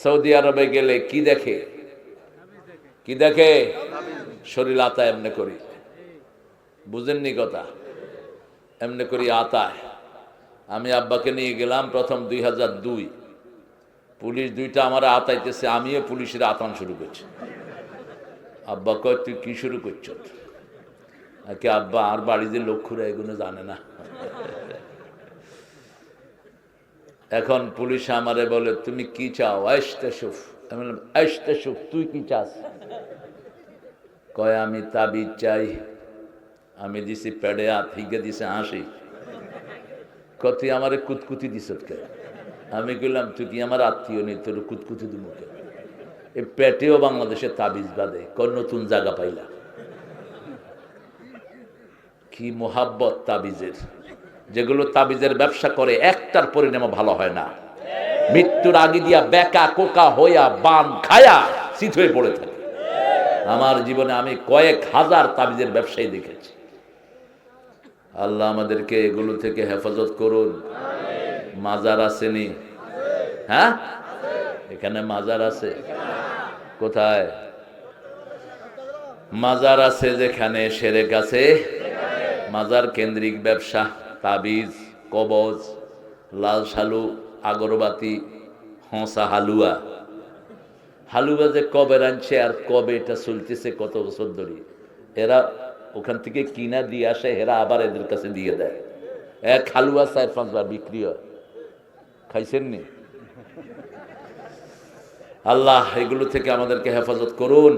Saudi আরবে গেলে কি দেখে? কি দেখে? শরীর আতা এমনি করি। বুঝেননি কথা? এমনি করি আতায়। আমি আব্বাকে নিয়ে গেলাম প্রথম দুই হাজার দুই। পুলিশ দুইটা আমার আতাইতেছে, আমিও পুলিশের আতান শুরু করছি। আব্বা কয়, তুই কি শুরু করছ? নাকি আব্বা, আর লক্ষ্যরা এগুলো জানে না। এখন পুলিশ আমারে বলে, তুমি কি চাও? আইসতে সুফ। আমি বললাম, আইসতে তুই কি চাস? কয়, আমি তাবিজ চাই। আমি দিছি হাত হিগে দিছে হাসি। তুই আমারে কুতকুতি দিস আমি কইলাম, তুই কি আমার আত্মীয় নেই? তোর কুতকুতি দিব কে? এই প্যাটেও বাংলাদেশে তাবিজ বাদে কোন নতুন জায়গা পাইলা। কি মোহাব্বত তাবিজের। যেগুলো তাবিজের ব্যবসা করে, একটার পরিণাম ভালো হয় না। মৃত্যুর আগে দিয়া বেকা, কোকা হইয়া, বান খায়া শীত হয়ে পড়ে থাকে। আমার জীবনে আমি কয়েক হাজার তাবিজের ব্যবসায়ী দেখেছি। আল্লাহ আমাদেরকে এগুলো থেকে হেফাজত করুন। মাজার আসেনি। হ্যাঁ? এখানে মাজার আছে। কোথায়? মাজার আছে যেখানে সেরেক আছে। মাজার কেন্দ্রিক ব্যবসা। তাবিজ, কবজ, লাল শালু, আগরবাতি, হসা, হালুয়া। হালুয়া যে কবে রাঁধছে আর কবে এটা চলতেছে কত বছর ধরে, এরা ওখান থেকে কিনা দিয়ে আসে, এরা আবার এদের কাছে দিয়ে দেয়। এক হালুয়া চার, পাঁচবার বিক্রি হয়। খাইছেন নি? আল্লাহ, এগুলো থেকে আমাদেরকে হেফাজত করুন।